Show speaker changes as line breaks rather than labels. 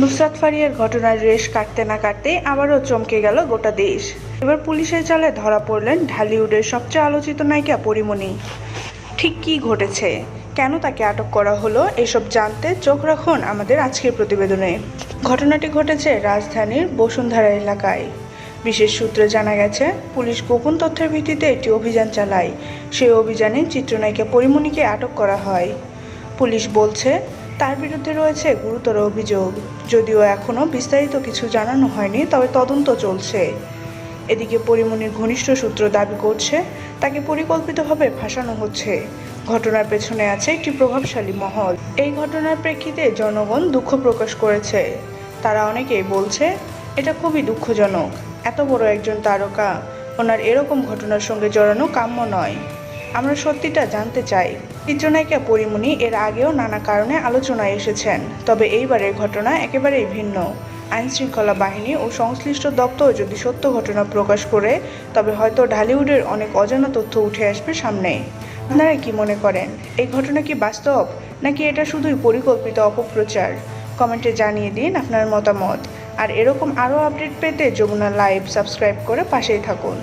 নুসরাত ফারিয়ার ঘটনার রেশ কাটতে না কাটতে আবারও চমকে গেল গোটা দেশ। এবার পুলিশের জালে ধরা পড়লেন ঢালিউডের সবচেয়ে আলোচিত নায়িকা পরিমণি। ঠিক কী ঘটেছে? কেন তাকে আটক করা হলো? এসব জানতে চোখ রাখুন আমাদের আজকের প্রতিবেদনে। ঘটনাটি ঘটেছে রাজধানীর বসুন্ধরা এলাকায়। বিশেষ সূত্রে জানা গেছে, পুলিশ গোপন তথ্যের ভিত্তিতে একটি অভিযান চালায়। সেই অভিযানে চিত্রনায়িকা পরিমণিকে আটক করা হয়। পুলিশ বলছে তার বিরুদ্ধে রয়েছে গুরুতর অভিযোগ। যদিও এখনও বিস্তারিত কিছু জানানো হয়নি, তবে তদন্ত চলছে। এদিকে পরিমণির ঘনিষ্ঠ সূত্র দাবি করছে, তাকে পরিকল্পিতভাবে ফাঁসানো হচ্ছে। ঘটনার পেছনে আছে একটি প্রভাবশালী মহল। এই ঘটনার প্রেক্ষিতে জনগণ দুঃখ প্রকাশ করেছে। তারা অনেকেই বলছে, এটা খুবই দুঃখজনক। এত বড় একজন তারকা, ওনার এরকম ঘটনার সঙ্গে জড়ানো কাম্য নয়। আমরা সত্যিটা জানতে চাই। চিত্রনায়িকা পরিমণি এর আগেও নানা কারণে আলোচনায় এসেছেন, তবে এইবারের ঘটনা একেবারেই ভিন্ন। আইন শৃঙ্খলা বাহিনী ও সংশ্লিষ্ট দপ্তর যদি সত্য ঘটনা প্রকাশ করে, তবে হয়তো ঢালিউডের অনেক অজানা তথ্য উঠে আসবে সামনে। আপনারা কি মনে করেন, এই ঘটনা কি বাস্তব, নাকি এটা শুধুই পরিকল্পিত অপপ্রচার? কমেন্টে জানিয়ে দিন আপনার মতামত। আর এরকম আরও আপডেট পেতে যমুনা লাইভ সাবস্ক্রাইব করে পাশেই থাকুন।